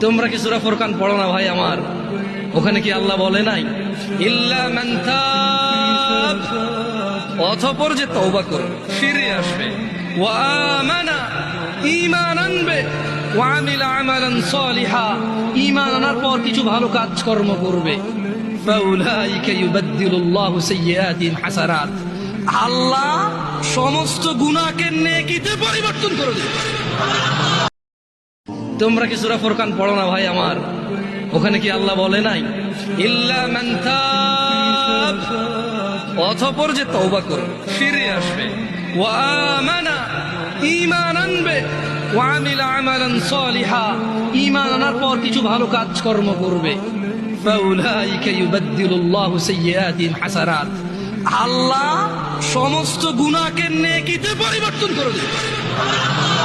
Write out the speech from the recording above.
তোমরা কি সুরা ফোরকান পড়ো না ভাই আমার? ওখানে কি আল্লাহ বলে নাই? ইল্লা মান যে তওবা করবে ফিরে আসবে। ওয়া আমানা ঈমান আনবে ওয়া আমিলা আমালান সালিহা, ঈমান আনার পর কিছু ভালো কাজকর্ম করবে। ফাউলাইকা ইউবাদদিলুল্লাহু সাইয়্যাতিহিম হাসানাত। আল্লাহ সমস্ত গুনাহকে নেকিতে পরিবর্তন করে দেবে। তোমরা কি সুরা ফোরকান পড়ো না ভাই আমার? ওখানে কি আল্লাহ বলে নাই? ইল্লা। অতঃপর যে তওবা করবে ফিরে আসবে। ওয়া আমানা ঈমান আনবে ওয়া আমিলা আমালান সালিহা। ঈমান আনার পর কিছু ভালো কাজকর্ম করবে। ফাউলাইকা ইউবাদদিলুল্লাহু সাইয়্যাতিহিম হাসানাত। আল্লাহ সমস্ত গুনাহকে নেকিতে পরিবর্তন করে দেবে।